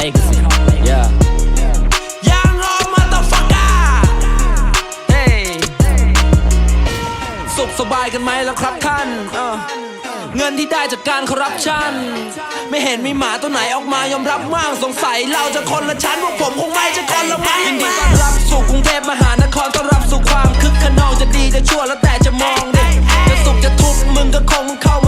legacy yeah ยังออมาตอฟักก้าเฮ้ยสุขสบายกันไหมล่ะครับท่านเงินที่ได้จากการคอร์รัปชัน ไม่เห็นมีหมาตัวไหนออกมายอมรับมั่งสงสัยเราจะคนละชั้นพวกผมคงไม่จะคนละมั้งยินดีต้อนรับสู่กรุงเทพมหานครต้อนรับสู่ความคึกขนองจะดีจะชั่วแล้วแต่จะมองดิจะสุขจะทุกข์มึงก็คงเข้า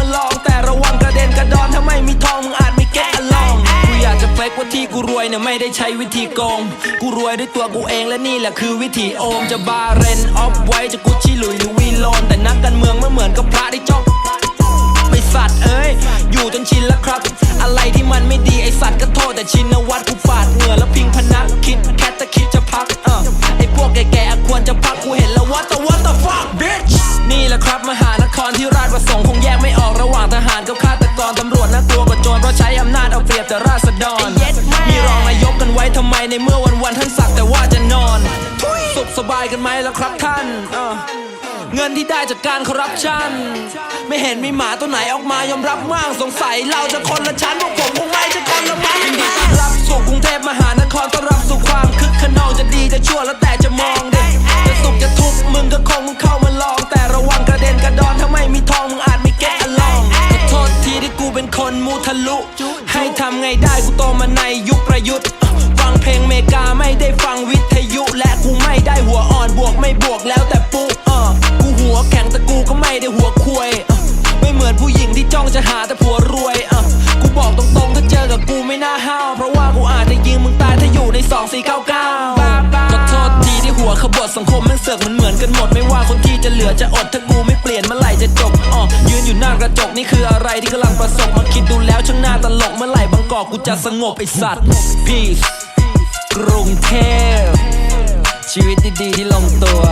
เนี่ยไม่ได้ใช้วิธีโกง กูรวยด้วยตัวกูเองและนี่แหละคือวิธีโอม จะบาเรนออฟไว้จะกุชชี่หลุยหรือวีโลน แต่นักการเมืองไม่เหมือนกับพระที่จ้องไอสัตว์เอ้ย อยู่จนชินแล้วครับ อะไรที่มันไม่ดีไอสัตว์ก็โทษแต่ชินวัตรกูปาดเหงื่อแล้วพิงพนักคิดแค่จะคิดจะพักเออไอพวกแก่ๆควรจะพักกูเห็นแล้วว่าแต่ว่า the fuck bitch นี่แหละครับมหานคร ในเมื่อวันวันๆท่านสักแต่ว่าจะนอน สุขสบายกันไหมล่ะครับท่านเออเงินที่ได้จากการคอร์รัปชัน ไม่เห็นมีหมาตัวไหนออกมายอมรับมั่งสงสัยเราจะคนละชั้นพวกผมคงไม่จะคนละมั้งยินดีต้อนรับสู่กรุงเทพมหานครต้อนรับสู่ความคึกขนองจะดีจะชั่วแล้วแต่จะมองดิจะสุขจะทุกข์มึงก็คงมึงเข้ามาลอง แต่ระวังกระเด็นกระดอนถ้าไม่มีทองมึงอาจไม่เก็ตอลองขอโทษทีที่กูเป็นคนมูทะลุ ให้ทำไงได้กูโตมาในยุคประยุทธ์ฟั งเพลงเมกาไม่ได้ฟังวิทยุและกูไม่ได้หัวอ่อนบวกไม่บวกแล้วแต่ปุ๊เออกูหัวแข็งแต่กูก็ไม่ได้หัวควยไม่เหมือนผู้หญิงที่จ้องจะหาแต่ผัวรวยเออกูบอกตรงๆถ้าเจอกับกูไม่น่าห้าวเพราะว่ากูอาจจะยิงมึงตายถ้าอยู่ใน2499ขอโทษทีที่หัวขบวสังคมแม่งเสือกมันเหมือนกันหมดไม่ว่าคนที่จะเหลือจะอดถ้ากูไม่เปลี่ยนเมื่อไหร่จะจบอ๋อยืนอยู่หน้ากระจกนี่คืออะไรที่กำลังประสบมาคิดดูแล้วช่างน่าตลกเมื่อไหร่บางกอกกูจะสงบไอสัตว์ Peace ชีวิตดีๆที่ลงตัว